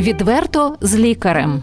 Відверто з лікарем.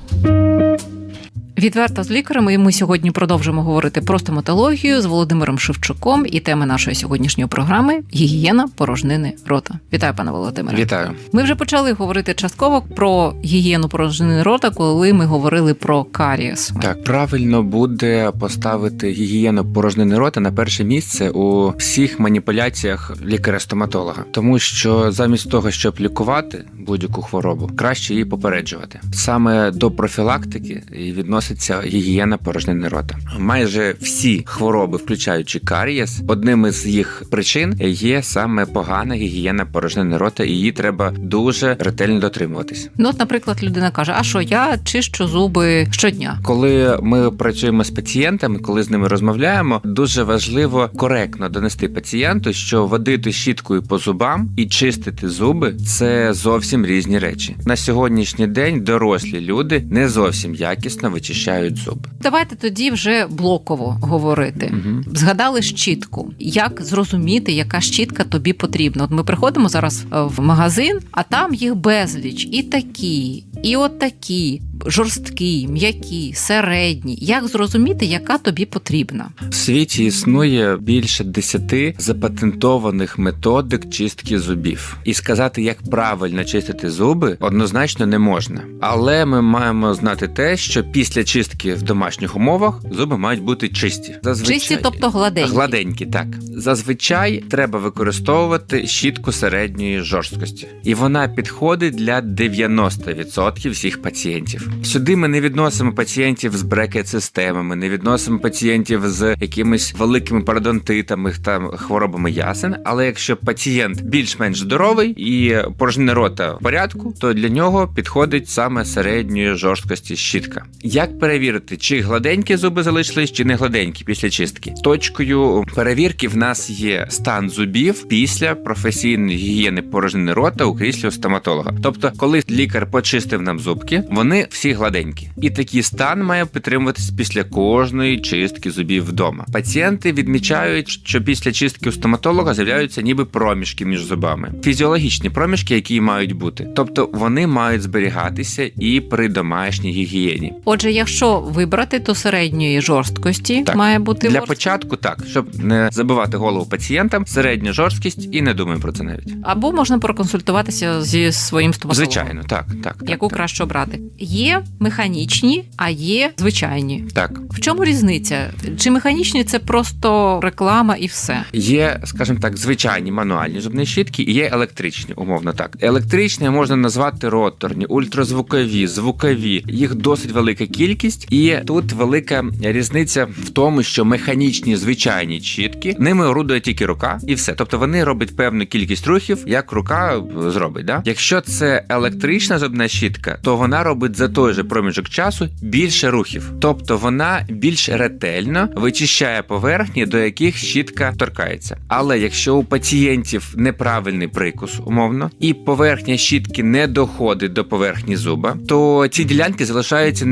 Відверто з лікарем, і ми сьогодні продовжимо говорити про стоматологію з Володимиром Шевчуком. І тема нашої сьогоднішньої програми гігієна порожнини рота. Вітаю, пане Володимире. Вітаю. Ми вже почали говорити частково про гігієну порожнини рота, коли ми говорили про карієс. Так, правильно буде поставити гігієну порожнини рота на перше місце у всіх маніпуляціях лікаря-стоматолога, тому що замість того, щоб лікувати будь-яку хворобу, краще її попереджувати. Саме до профілактики і відноситься гігієна порожнини рота. Майже всі хвороби, включаючи карієс, одним із їх причин є саме погана гігієна порожнини рота, і її треба дуже ретельно дотримуватись. Ну, от, наприклад, людина каже: А що я чищу зуби щодня? Коли ми працюємо з пацієнтами, коли з ними розмовляємо, дуже важливо коректно донести пацієнту, що водити щіткою по зубам і чистити зуби це зовсім різні речі. На сьогоднішній день дорослі люди не зовсім якісно вичищають зуби. Давайте тоді вже блоково говорити. Угу. Згадали щітку. Як зрозуміти, яка щітка тобі потрібна? От ми приходимо зараз е, в магазин, а там їх безліч, і такі, і от такі, жорсткі, м'які, середні. Як зрозуміти, яка тобі потрібна? В світі існує більше десяти запатентованих методик чистки зубів, і сказати, як правильно чистити зуби, однозначно не можна. Але ми маємо знати те, що після чистки в домашніх умовах зуби мають бути чисті. Зазвичай... Чисті, тобто гладенькі. Гладенькі, так. Зазвичай треба використовувати щітку середньої жорсткості, і вона підходить для 90% всіх пацієнтів. Сюди ми не відносимо пацієнтів з брекет-системами, не відносимо пацієнтів з якимись великими парадонтитами та хворобами ясен. Але якщо пацієнт більш-менш здоровий і порожнина рота в порядку, то для нього підходить саме середньої жорсткості щітка. Як перевірити, чи гладенькі зуби залишились, чи не гладенькі після чистки? Точкою перевірки в нас є стан зубів після професійної гігієни порожнини рота у кріслі у стоматолога. Тобто, коли лікар почистив нам зубки, вони всі гладенькі, і такий стан має підтримуватись після кожної чистки зубів вдома. Пацієнти відмічають, що після чистки у стоматолога з'являються ніби проміжки між зубами, фізіологічні проміжки, які мають бути, тобто вони мають зберігатися і при домашній гігієні. Отже, якщо вибрати, то середньої жорсткості Так. має бути Для ворс- початку так, щоб не забивати голову пацієнтам, середня жорсткість і не думаємо про це навіть. або можна проконсультуватися зі своїм стоматологом. Звичайно, так, так. так Яку так, краще обрати? Є механічні, а є звичайні. так. В чому різниця? Чи механічні це просто реклама і все? Є, скажімо так, звичайні мануальні зубні щітки і є електричні, умовно так. Електричні можна назвати роторні, ультразвукові, звукові. Їх досить велика кількість, і тут велика різниця в тому, що механічні звичайні щітки ними орудує тільки рука, і все. Тобто вони роблять певну кількість рухів, як рука зробить. Да? Якщо це електрична зубна щітка, то вона робить за той же проміжок часу більше рухів, тобто вона більш ретельно вичищає поверхні, до яких щітка торкається. Але якщо у пацієнтів неправильний прикус, умовно, і поверхня щітки не доходить до поверхні зуба, то ці ділянки залишаються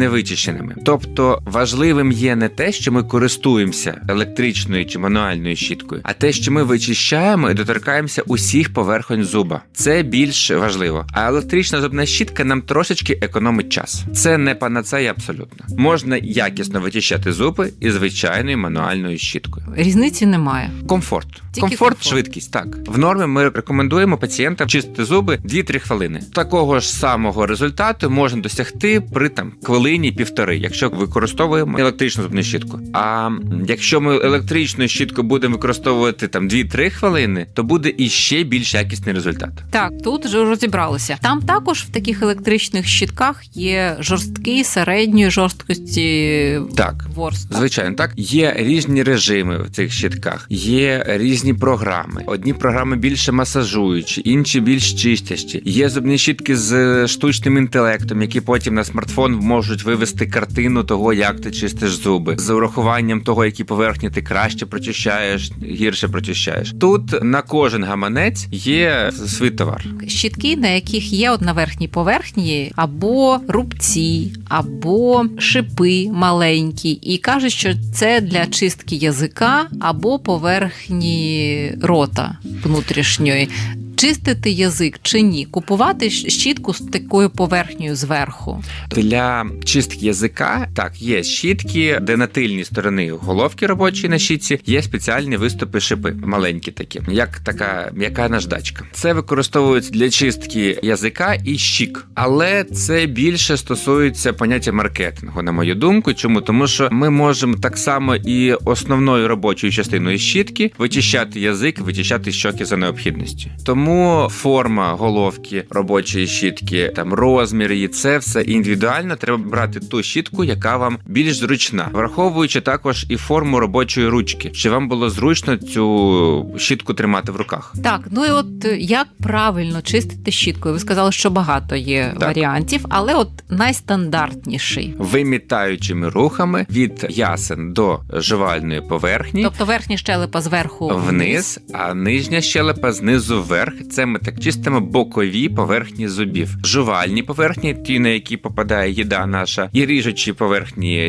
невичищеними. Тобто важливим є не те, що ми користуємося електричною чи мануальною щіткою, а те, що ми вичищаємо і доторкаємося усіх поверхонь зуба. Це більш важливо. А електрична зубна щітка нам трошечки економить час. Це не панацея абсолютно. Можна якісно вичищати зуби і звичайною мануальною щіткою. Різниці немає. Комфорт. Тільки комфорт, комфорт. швидкість. Так в нормі ми рекомендуємо пацієнтам чистити зуби 2-3 хвилини. Такого ж самого результату можна досягти при там хвилині півтори, якщо використовуємо електричну зубну щітку. А якщо ми електричну щітку будемо використовувати там 2-3 хвилини, то буде іще більш якісний результат. Так, тут вже розібралися. Там також в таких електричних щітках є жорсткі, середньої жорсткості Так. ворс. Звичайно, так є різні режими в цих щитках, є різні програми. Одні програми більше масажуючі, інші більш чистящі. Є зубні щітки з штучним інтелектом, які потім на смартфон можуть вивести картину того, як ти чистиш зуби, з урахуванням того, які поверхні ти краще прочищаєш, гірше прочищаєш. Тут на кожен гаманець є свій товар. щітки, на яких є от на верхній поверхні або рубці, або шипи маленькі, і кажуть, що це для чистки язика або поверхні рота внутрішньої. Чи чистити язик чи ні, купувати щітку з такою поверхнею зверху. Для чистки язика так є щітки, де на тильній сторони головки робочої на щітці є спеціальні виступи шипи, маленькі такі, як така м'яка наждачка. Це використовується для чистки язика і щік, але це більше стосується поняття маркетингу, на мою думку. Чому тому, що ми можемо так само і основною робочою частиною щітки вичищати язик, вичищати щоки за необхідністю. Тому форма головки робочої щітки, там розмір її, це все індивідуально. Треба брати ту щітку, яка вам більш зручна, враховуючи також і форму робочої ручки, щоб вам було зручно цю щітку тримати в руках. Так, ну і от е, як правильно чистити щіткою? Ви сказали, що багато є Так. варіантів, але от найстандартніший. Вимітаючими рухами від ясен до жувальної поверхні. Тобто верхня щелепа зверху Вниз, а нижня щелепа знизу вверх. Це ми так чистимо бокові поверхні зубів. Жувальні поверхні, ті, на які попадає їда наша, і ріжучі поверхні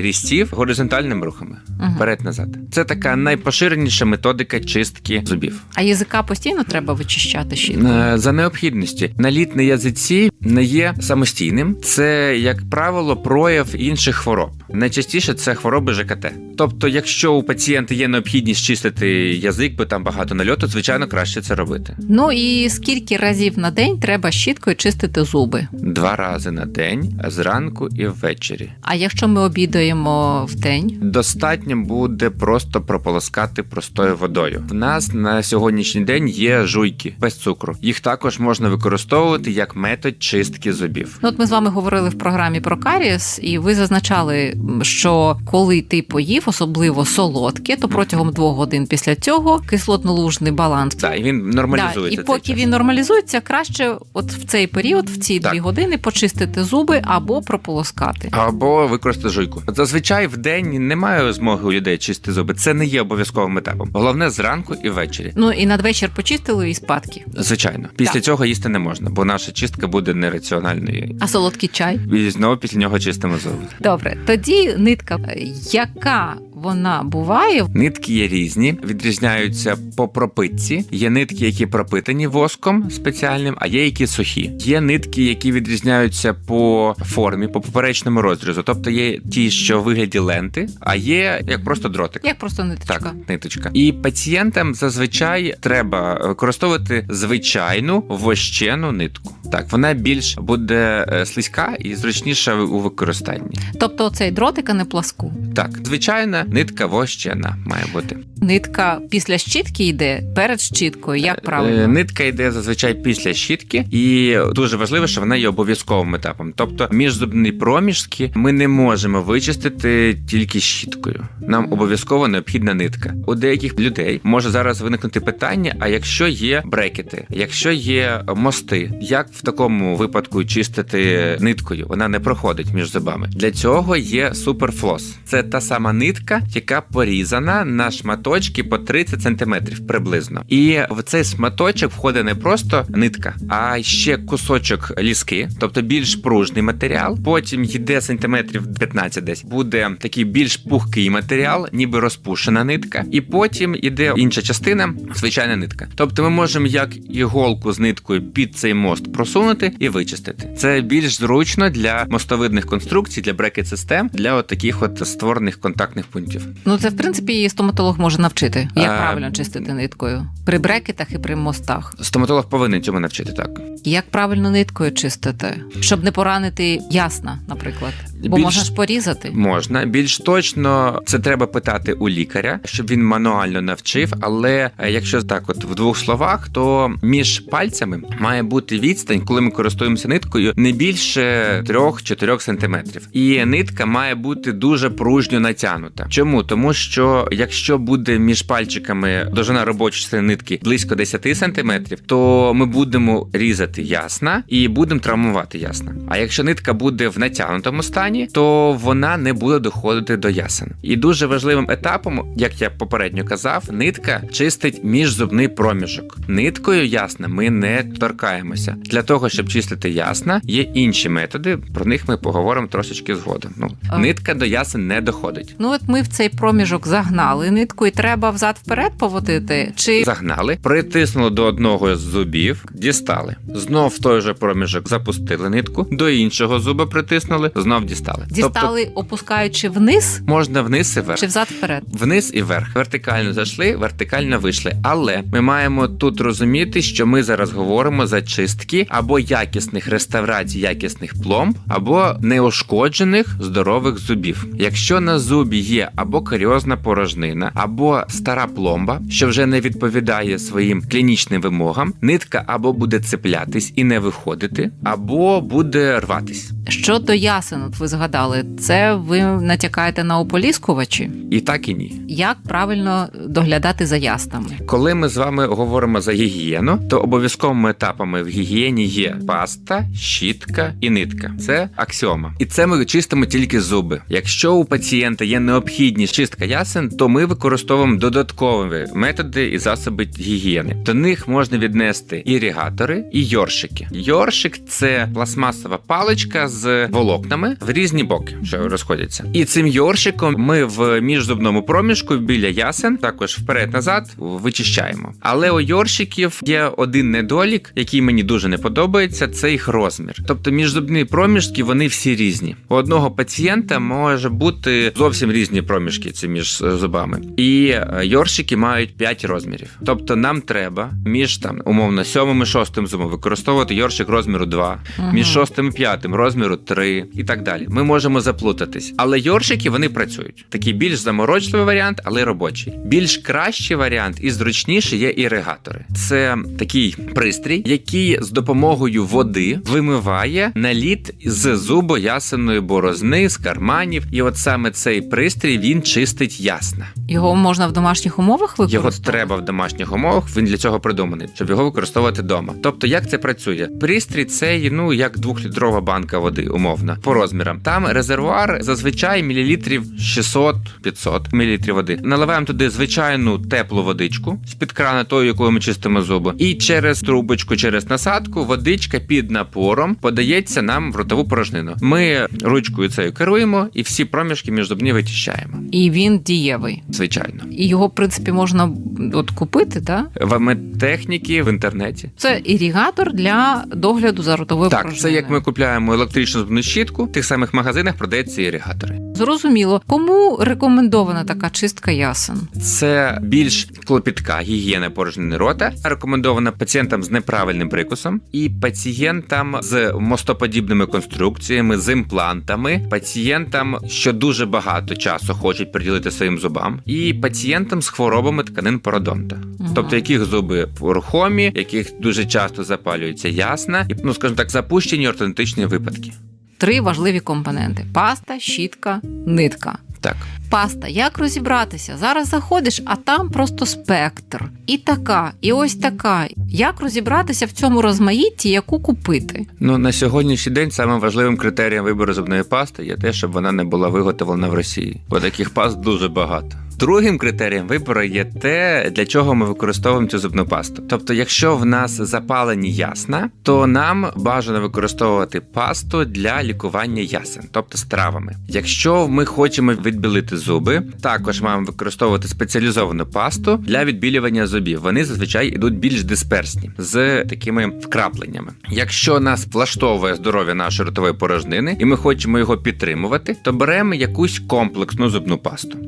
різців горизонтальними рухами. Мгм. Вперед-назад. Це така найпоширеніша методика чистки зубів. А язика постійно треба вичищати щіткою? Е, За необхідності наліт на язиці не є самостійним. Це, як правило, прояв інших хвороб. Найчастіше це хвороби ЖКТ. Тобто, якщо у пацієнта є необхідність чистити язик, бо там багато нальоту, звичайно, краще це робити. Ну і скільки разів на день треба щіткою чистити зуби? Два рази на день, зранку і ввечері. А якщо ми обідаємо в день? Достатньо буде просто прополоскати простою водою. В нас на сьогоднішній день є жуйки без цукру. Їх також можна використовувати як метод чистки зубів. Ну, от ми з вами говорили в програмі про карієс, і ви зазначали, що коли ти поїв, особливо солодке, то протягом двох годин після цього кислотно-лужний баланс. Так, і він Да, нормалізується. і поки він нормалізується, краще от в цей період, в ці Так. дві години, почистити зуби або прополоскати. Або використати жуйку. Зазвичай в день немає змоги у людей чистити зуби. Це не є обов'язковим етапом. Головне зранку і ввечері. Ну і надвечір почистили і спадки. Звичайно, після Так. цього їсти не можна, бо наша чистка буде нераціональною. А солодкий чай? І знову після нього чистимо зуби. Добре, тоді нитка, е, яка вона буває, Нитки є різні, відрізняються по пропитці. Є нитки, які пропитані воском спеціальним, а є які сухі. Є нитки, які відрізняються по формі, по поперечному розрізу. Тобто є ті, що в вигляді ленти, а є як просто дротик. як просто ниточка. Так, ниточка. І пацієнтам зазвичай треба використовувати звичайну вощену нитку. Так, вона більш буде е, слизька і зручніша у використанні. Тобто цей дротик, а не пласку. Так, звичайна нитка вощена має бути. Нитка після щітки йде перед щіткою. Як Е, правильно? Нитка йде зазвичай після щітки, і дуже важливо, що вона є обов'язковим етапом. Тобто міжзубні проміжки ми не можемо вичистити тільки щіткою. Нам обов'язково необхідна нитка. У деяких людей може зараз виникнути питання: а якщо є брекети, якщо є мости, як в такому випадку чистити ниткою? Вона не проходить між зубами. Для цього є суперфлос. Це та сама нитка, яка порізана на шматочки по 30 см приблизно. І в цей шматочок входить не просто нитка, а ще кусочок ліски, тобто більш пружний матеріал. Потім йде сантиметрів 15 десь. Буде такий більш пухкий матеріал, ніби розпушена нитка. І потім іде інша частина, звичайна нитка. Тобто ми можемо як іголку з ниткою під цей мост просунути і вичистити. Це більш зручно для мостовидних конструкцій, для брекет-систем, для от таких от створених контактних пунктів. Ну це в принципі і стоматолог може навчити, як А, правильно чистити ниткою при брекетах і при мостах. Стоматолог повинен цьому навчити так. Як правильно ниткою чистити, щоб не поранити ясна, наприклад, бо Більш- можна ж порізати. Можна більш точно це треба питати у лікаря, щоб він мануально навчив. Але е, якщо так, от в двох словах, то між пальцями має бути відстань, коли ми користуємося ниткою, не більше 3-4 сантиметрів. І нитка має бути дуже пружньо натягнута. Чому? Тому що якщо буде між пальчиками довжина робочої частини нитки близько 10 сантиметрів, то ми будемо різати ясна і будемо травмувати ясна. А якщо нитка буде в натягнутому стані, стані, то вона не буде доходити до ясен. І дуже важливим етапом, як я попередньо казав, нитка чистить міжзубний проміжок. Ниткою ясна ми не торкаємося. Для того, щоб чистити ясна, є інші методи. Про них ми поговоримо трошечки згодом. Ну, А. нитка до ясен не доходить. Ну от ми в цей проміжок загнали нитку, і треба взад вперед поводити. Чи Загнали, притиснули до одного з зубів, дістали. Знов в той же проміжок запустили нитку, до іншого зуба притиснули, знов дістали. Тобто дістали, опускаючи вниз, можна вниз і вверх. чи взад вперед? Вниз і вверх. Вертикально зайшли, вертикально вийшли. Але ми маємо тут розуміти, що ми зараз говоримо за чистки або якісних реставрацій, якісних пломб, або неушкоджених здорових зубів. Якщо на зубі є або каріозна порожнина, або стара пломба, що вже не відповідає своїм клінічним вимогам, нитка або буде цеплятись і не виходити, або буде рватись. Щодо ясен, от ви згадали, це ви натякаєте на ополіскувачі? І так і ні. Як правильно доглядати за яснами? Коли ми з вами говоримо за гігієну, то обов'язковими етапами в гігієні є паста, щітка і нитка. Це аксіома. І це ми чистимо тільки зуби. Якщо у пацієнта є необхідність чистка ясен, то ми використовуємо додаткові методи і засоби гігієни. До них можна віднести іригатори і йоршики. Йоршик це пластмасова паличка з волокнами в різні боки, що розходяться. І цим йоршиком ми в міжзубному проміжку біля ясен, також вперед-назад, вичищаємо. Але у йоршиків є один недолік, який мені дуже не подобається, це їх розмір. Тобто міжзубні проміжки вони всі різні. У одного пацієнта може бути зовсім різні проміжки ці між е, зубами. І е, йоршики мають 5 розмірів. Тобто нам треба між там умовно сьомим і шостим зубом використовувати йоршик розміру 2, Мгм. між шостим і п'ятим розміру 3 і так далі. Ми можемо заплутатись. Але йоршики вони працюють. Такий більш заморочливий варіант, але робочий. Більш кращий варіант і зручніший є іригатори. Це такий пристрій, який з допомогою води вимиває наліт з зубу ясеної борозни, з карманів. І от саме цей пристрій він чистить ясна. Його можна в домашніх умовах Його треба в домашніх умовах. Він для цього придуманий, щоб його використовувати вдома. Тобто, як це працює? Пристрій це ну як двохлітрова банка води, умовно, по розмірам. Там резервуар зазвичай мілілітрів 600-500 мілілітрів води. Наливаємо туди звичайну теплу водичку з під крана, тою, якою ми чистимо зуби, і через трубочку, через насадку, водичка під напором подається нам в ротову порожнину. Ми ручкою цією керуємо і всі проміжки між зубні вичищаємо. І він дієвий. Звичайно. І його, в принципі, можна от купити, так? В медтехніки в інтернеті. Це іригатор для догляду за ротовою Так, це як ми купляємо електричну зубну щітку, тих самих магазинах продається іригатори. Зрозуміло. Кому рекомендована така чистка ясен? Це більш клопітка гігієна порожнини рота, рекомендована пацієнтам з неправильним прикусом і пацієнтам з мостоподібними конструкціями, з імплантами, пацієнтам, що дуже багато часу хочуть приділити своїм зубам, і пацієнтам з хворобами тканин пародонта. Мгм. Тобто, яких зуби рухомі, яких дуже часто запалюється ясна, і ну скажімо так, запущені ортодонтичні випадки. Три важливі компоненти: паста, щітка, нитка. Так. Паста, як розібратися? Зараз заходиш, а там просто спектр. І така, і ось така. Як розібратися в цьому розмаїтті, яку купити? Ну на сьогоднішній день самим важливим критерієм вибору зубної пасти є те, щоб вона не була виготовлена в Росії, бо таких паст дуже багато. Другим критерієм вибору є те, для чого ми використовуємо цю зубну пасту. Тобто, якщо в нас запалені ясна, то нам бажано використовувати пасту для лікування ясен, тобто з травами. Якщо ми хочемо відбілити зуби, також маємо використовувати спеціалізовану пасту для відбілювання зубів. Вони зазвичай йдуть більш дисперсні з такими вкрапленнями. Якщо нас влаштовує здоров'я нашої ротової порожнини, і ми хочемо його підтримувати, то беремо якусь комплексну зубну пасту.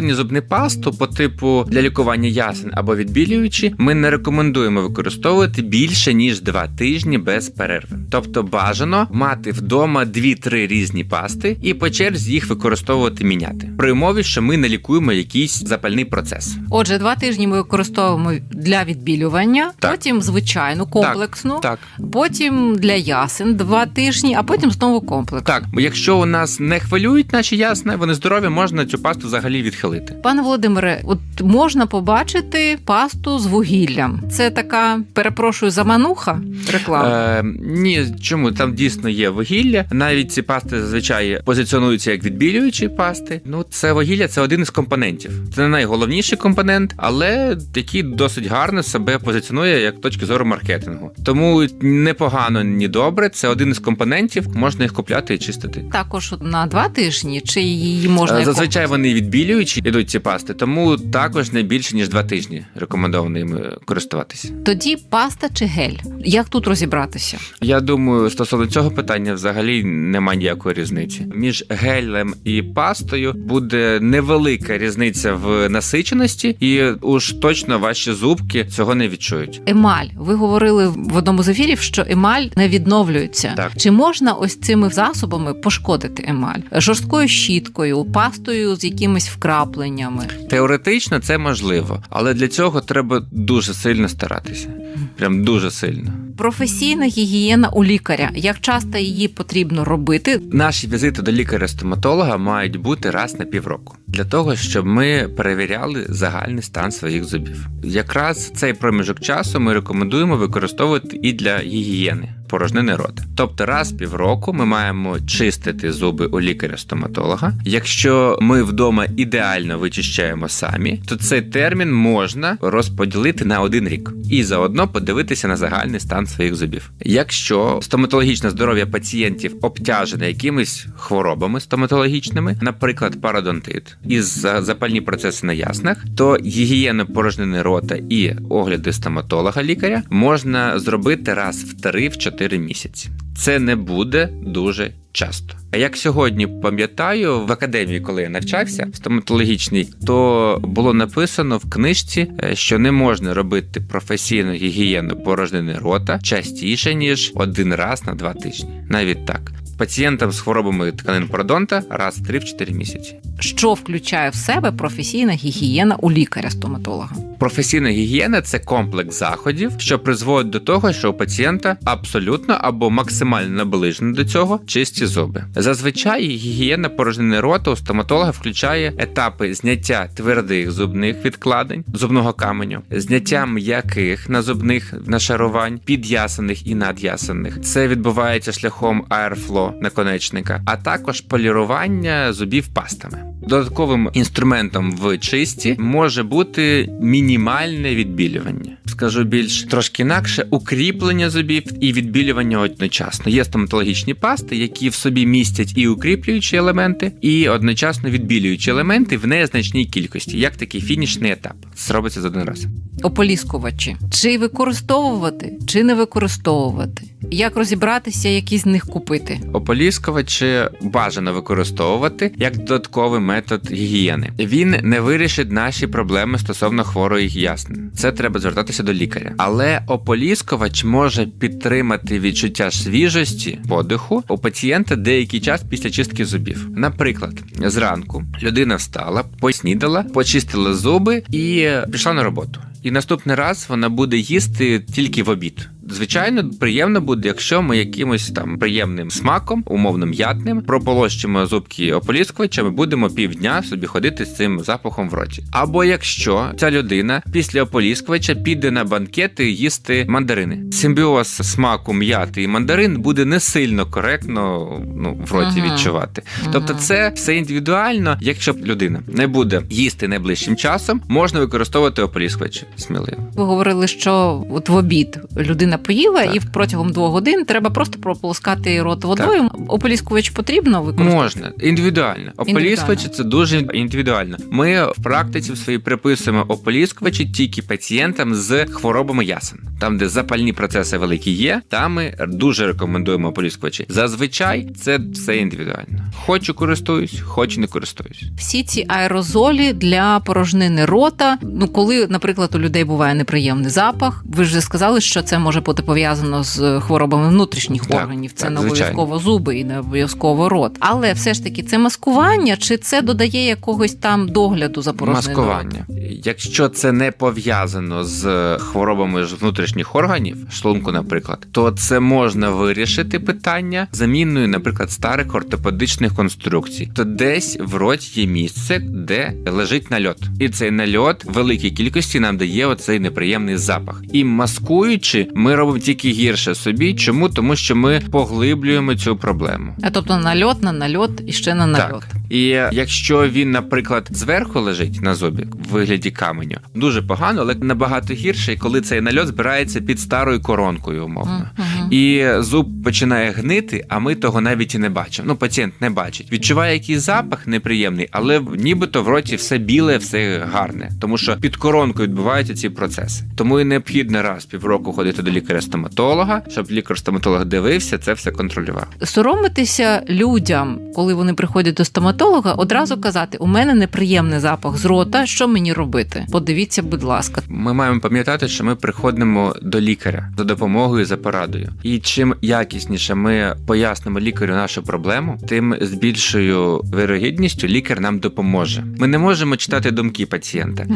Спеціалізовані зубні пасту по типу для лікування ясен або відбілюючі, ми не рекомендуємо використовувати більше ніж 2 тижні без перерви. Тобто бажано мати вдома 2-3 різні пасти і по черзі їх використовувати міняти. При умові, що ми не лікуємо якийсь запальний процес. Отже, два тижні ми використовуємо для відбілювання, Так. потім звичайну комплексну, Так. потім для ясен два тижні, а потім знову комплекс. Так, якщо у нас не хвилюють наші ясна, вони здорові, можна цю пасту взагалі відхилити. Пилити. Пане Володимире, от можна побачити пасту з вугіллям. Це така, перепрошую, замануха реклама. Е, ні, чому там дійсно є вугілля. Навіть ці пасти зазвичай позиціонуються як відбілюючі пасти. Ну, це вугілля це один із компонентів. Це не найголовніший компонент, але який досить гарно себе позиціонує як точки зору маркетингу. Тому непогано, ні добре. Це один із компонентів. Можна їх купляти і чистити. Також на два тижні, чи її можна Е, Зазвичай вони відбілюючі ідуть ці пасти, тому також не більше ніж два тижні рекомендовано ними користуватися. тоді паста чи гель? Як тут розібратися? Я думаю, стосовно цього питання взагалі немає ніякої різниці. Між гелем і пастою буде невелика різниця в насиченості, і уж точно ваші зубки цього не відчують. Емаль. Ви говорили в одному з ефірів, що емаль не відновлюється. Так. Чи можна ось цими засобами пошкодити емаль? Жорсткою щіткою, пастою з якимись вкрапленнями. Теоретично це можливо, але для цього треба дуже сильно старатися. Прям дуже сильно. Професійна гігієна у лікаря. Як часто її потрібно робити? Наші візити до лікаря-стоматолога мають бути раз на півроку для того, щоб ми перевіряли загальний стан своїх зубів. Якраз цей проміжок часу ми рекомендуємо використовувати і для гігієни порожнини рота. Тобто, раз півроку ми маємо чистити зуби у лікаря-стоматолога. Якщо ми вдома ідеально вичищаємо самі, то цей термін можна розподілити на один рік і заодно подивитися на загальний стан своїх зубів. Якщо стоматологічне здоров'я пацієнтів обтяжене якимись хворобами стоматологічними, наприклад, пародонтит і за- запальні процеси на яснах, то гігієну порожнини рота і огляди стоматолога лікаря можна зробити раз в 3-4 місяці. Це не буде дуже часто. А як сьогодні пам'ятаю, в академії, коли я навчався в стоматологічній, то було написано в книжці, е, що не можна робити професійну гігієну порожнини рота частіше ніж один раз на два тижні. Навіть так. Пацієнтам з хворобами тканин пародонта раз в 3-4 місяці. Що включає в себе професійна гігієна у лікаря-стоматолога? Професійна гігієна це комплекс заходів, що призводить до того, що у пацієнта абсолютно або максимально наближено до цього чисті зуби. Зазвичай гігієна порожнини рота у стоматолога включає етапи зняття твердих зубних відкладень зубного каменю, зняття м'яких назубних нашарувань, під'ясаних і над'ясаних. Це відбувається шляхом аерфло наконечника, а також полірування зубів пастами. Додатковим інструментом в чисті може бути мінімальне відбілювання. Скажу більш трошки інакше, укріплення зубів і відбілювання одночасно. Є стоматологічні пасти, які в собі містять і укріплюючі елементи, і одночасно відбілюючі елементи в незначній кількості, як такий фінішний етап. Це робиться за один раз. Ополіскувачі. Чи використовувати, чи не використовувати? Як розібратися, які з них купити? Ополіскувачі бажано використовувати як додатковий метод гігієни. Він не вирішить наші проблеми стосовно хворої ясен. Це треба звертатися до лікаря. Але ополіскувач може підтримати відчуття свіжості подиху у пацієнта деякий час після чистки зубів. Наприклад, зранку людина встала, поснідала, почистила зуби і пішла на роботу. І наступний раз вона буде їсти тільки в обід. Звичайно, приємно буде, якщо ми якимось там приємним смаком, умовно м'ятним, прополощимо зубки ополіскувачем і будемо півдня собі ходити з цим запахом в роті. Або якщо ця людина після ополіскувача піде на банкети їсти мандарини. Симбіоз смаку м'яти і мандарин буде не сильно коректно ну, в роті Ага. відчувати. Тобто, це все індивідуально. Якщо людина не буде їсти найближчим часом, можна використовувати ополіскувачі сміливо. Ви говорили, що от в обід людина поїла, Так. і протягом двох годин треба просто прополоскати рот водою. Ополіскувач потрібно використовувати? Можна індивідуально. Ополіскувачі це дуже індивідуально. Ми в практиці в своїй приписуємо ополіскувачі тільки пацієнтам з хворобами ясен. Там, де запальні процеси великі є, там ми дуже рекомендуємо ополіскувачі. Зазвичай це все індивідуально. Хочу користуюсь, хочу не користуюсь. Всі ці аерозолі для порожнини рота. Ну, коли, наприклад, у людей буває неприємний запах, ви ж сказали, що це може бути пов'язано з хворобами внутрішніх Так, органів. Це так, не обов'язково зуби і не обов'язково рот. Але все ж таки це маскування, чи це додає якогось там догляду за порожниною? Маскування. Якщо це не пов'язано з хворобами внутрішніх органів, шлунку, наприклад, то це можна вирішити питання заміною, наприклад, старих ортопедичних конструкцій. То десь в роті є місце, де лежить нальот, і цей нальот в великій кількості нам дає оцей неприємний запах. І маскуючи, ми робимо тільки гірше собі. Чому? Тому що ми поглиблюємо цю проблему. А тобто нальот на нальот і ще на нальот. Так. І якщо він, наприклад, зверху лежить на зубі в вигляді каменю, дуже погано, але набагато гірше, коли цей нальот збирається під старою коронкою, умовно. Мгм. І зуб починає гнити, а ми того навіть і не бачимо. Ну, пацієнт не бачить. Відчуває якийсь запах неприємний, але нібито в роті все біле, все гарне, тому що під коронкою відбуваються ці процеси. Тому і необхідно раз півроку ходити до лікаря-стоматолога, щоб лікар-стоматолог дивився, це все контролював. Соромитися людям, коли вони приходять до стоматолога, одразу казати: у мене неприємний запах з рота. Що мені робити? Подивіться, будь ласка. Ми маємо пам'ятати, що ми приходимо до лікаря за допомогою за порадою. І чим якісніше ми пояснимо лікарю нашу проблему, тим з більшою вирогідністю лікар нам допоможе. Ми не можемо читати думки пацієнта.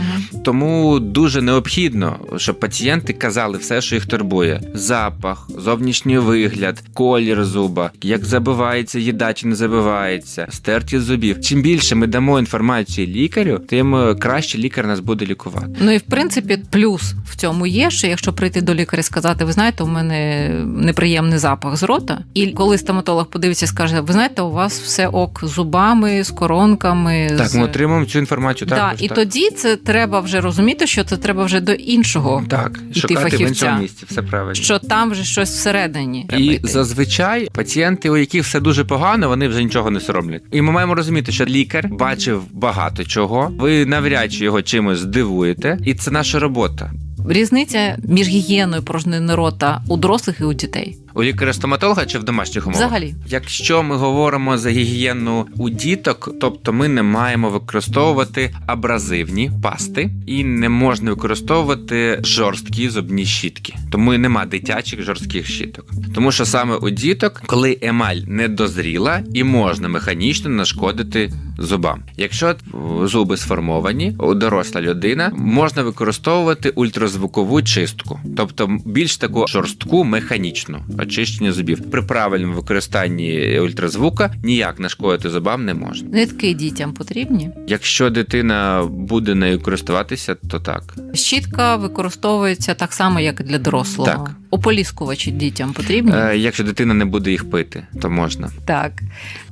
Тому дуже необхідно, щоб пацієнти казали все, що їх турбує: запах, зовнішній вигляд, колір зуба, як забивається їда чи не забивається, стертість зубів. Чим більше ми дамо інформації лікарю, тим е, краще лікар нас буде лікувати. Ну і в принципі, плюс в цьому є, що якщо прийти до лікаря і сказати, ви знаєте, у мене неприємний запах з рота, і коли стоматолог подивиться і скаже, ви знаєте, у вас все ок з зубами, з коронками, Так, з... ми отримуємо цю інформацію да, також. і так. тоді це треба вже розуміти, що це треба вже до іншого, Так, іти шукати в іншому місці, все правильно. що там вже щось всередині. І зазвичай пацієнти, у яких все дуже погано, вони вже нічого не соромлять. І ми маємо розуміти, що лікар бачив багато чого. Ви навряд чи його чимось здивуєте, і це наша робота. Різниця між гігієною порожнини рота у дорослих і у дітей. У лікаря-стоматолога чи в домашніх умовах? Взагалі. Якщо ми говоримо за гігієну у діток, тобто ми не маємо використовувати абразивні пасти і не можна використовувати жорсткі зубні щітки. Тому і нема дитячих жорстких щіток. Тому що саме у діток, коли емаль не дозріла, і можна механічно нашкодити зубам. Якщо зуби сформовані, у доросла людина можна використовувати ультразвукову чистку, тобто більш таку жорстку механічну очищення зубів. При правильному використанні ультразвука ніяк нашкодити зубам не можна. Нитки дітям потрібні. Якщо дитина буде нею користуватися, то так. Щітка використовується так само, як і для дорослого. Так. Ополіскувачі дітям потрібні. Е, якщо дитина не буде їх пити, то можна. Так.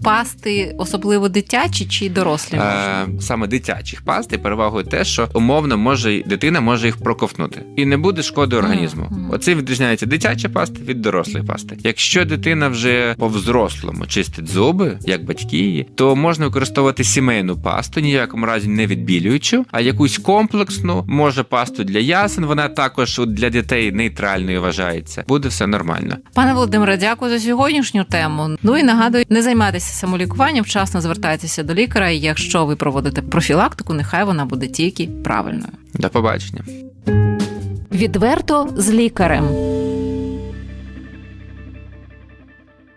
Пасти, особливо дитячі чи дорослі можна? Е, саме дитячих паст і перевагою те, що умовно може дитина може їх проковтнути і не буде шкоди організму. Мгм. Оце відрізняється дитяча паста від пасти. Якщо дитина вже по взрослому чистить зуби, як батьки її, то можна використовувати сімейну пасту, ніякому разі не відбілюючу, а якусь комплексну, може пасту для ясен. Вона також для дітей нейтральною вважається. Буде все нормально. Пане Володимире, дякую за сьогоднішню тему. Ну і нагадую, не займайтеся самолікуванням, вчасно звертайтеся до лікаря. І якщо ви проводите профілактику, нехай вона буде тільки правильною. До побачення. Відверто з лікарем.